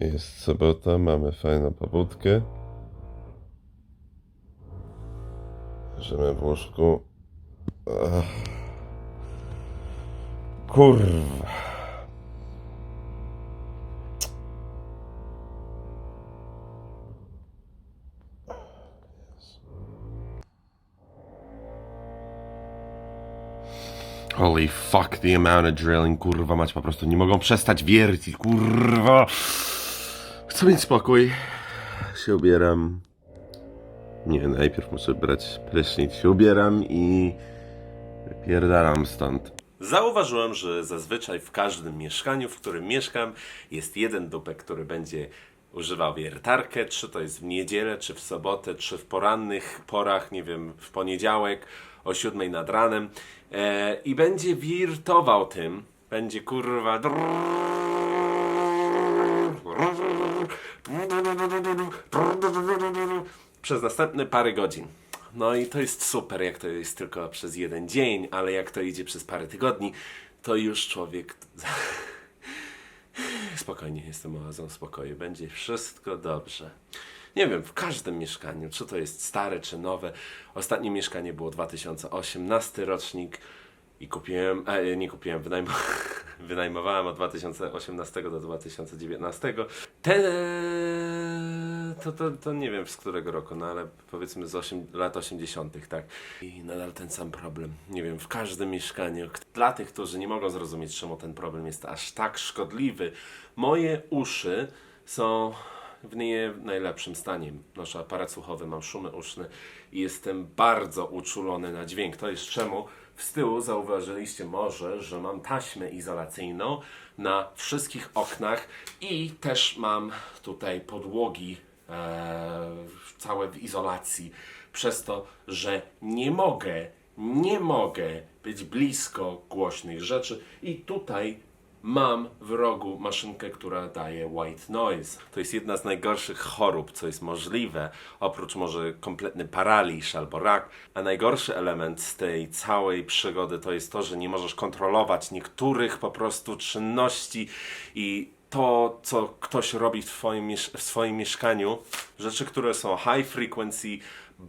Jest sobota, mamy fajną pobudkę. Leżymy w łóżku. Ach. Kurwa. Holy fuck, the amount of drilling, kurwa mać, po prostu nie mogą przestać wiercić, kurwa. Chcę mieć spokój. Się ubieram. Nie, najpierw muszę brać prysznic. Się ubieram i pierdalam stąd. Zauważyłem, że zazwyczaj w każdym mieszkaniu, w którym mieszkam, jest jeden dupek, który będzie używał wiertarkę, czy to jest w niedzielę, czy w sobotę, czy w porannych porach, nie wiem, w poniedziałek o siódmej nad ranem e, i będzie wirtował tym, będzie kurwa przez następne parę godzin. No i to jest super, jak to jest tylko przez jeden dzień, ale jak to idzie przez parę tygodni, to już człowiek. Spokojnie, jestem oazą spokoju, będzie wszystko dobrze. Nie wiem, w każdym mieszkaniu, czy to jest stare, czy nowe. Ostatnie mieszkanie było 2018 rocznik i kupiłem, e, nie kupiłem, wynajm wynajmowałem od 2018 do 2019. Te, to, to, to nie wiem z którego roku, no ale powiedzmy z 8, lat 80., tak. I nadal ten sam problem. Nie wiem, w każdym mieszkaniu. Dla tych, którzy nie mogą zrozumieć, czemu ten problem jest aż tak szkodliwy, moje uszy są w nie najlepszym stanie. Noszę aparat słuchowy, mam szumy uszne i jestem bardzo uczulony na dźwięk. To jest czemu z tyłu zauważyliście może, że mam taśmę izolacyjną na wszystkich oknach i też mam tutaj podłogi e, całe w izolacji, przez to, że nie mogę, nie mogę być blisko głośnych rzeczy i tutaj Mam w rogu maszynkę, która daje white noise. To jest jedna z najgorszych chorób, co jest możliwe, oprócz może kompletny paraliż albo rak. A najgorszy element z tej całej przygody to jest to, że nie możesz kontrolować niektórych po prostu czynności i to, co ktoś robi w, miesz- w swoim mieszkaniu, rzeczy, które są high frequency,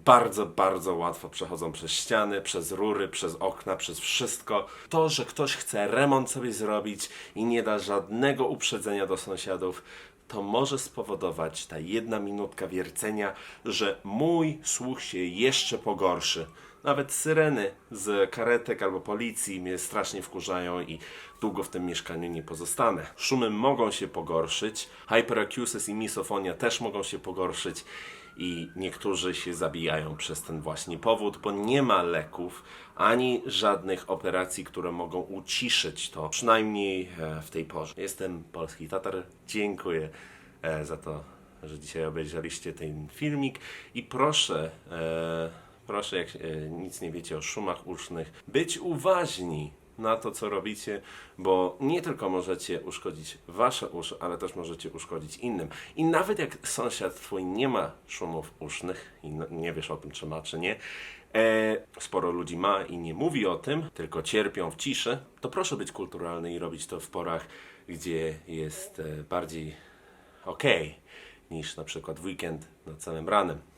bardzo, bardzo łatwo przechodzą przez ściany, przez rury, przez okna, przez wszystko. To, że ktoś chce remont sobie zrobić i nie da żadnego uprzedzenia do sąsiadów, to może spowodować ta jedna minutka wiercenia, że mój słuch się jeszcze pogorszy. Nawet syreny z karetek albo policji mnie strasznie wkurzają i długo w tym mieszkaniu nie pozostanę. Szumy mogą się pogorszyć, hyperacusis i misofonia też mogą się pogorszyć i niektórzy się zabijają przez ten właśnie powód, bo nie ma leków ani żadnych operacji, które mogą uciszyć to, przynajmniej e, w tej porze. Jestem Polski Tatar, dziękuję e, za to, że dzisiaj obejrzeliście ten filmik. I proszę, e, proszę jak nic nie wiecie o szumach usznych, być uważni na to, co robicie, bo nie tylko możecie uszkodzić wasze uszy, ale też możecie uszkodzić innym. I nawet jak sąsiad twój nie ma szumów usznych i no- nie wiesz o tym, czy ma, czy nie, e, sporo ludzi ma i nie mówi o tym, tylko cierpią w ciszy, to proszę być kulturalny i robić to w porach, gdzie jest e, bardziej okej niż na przykład w weekend nad samym ranem.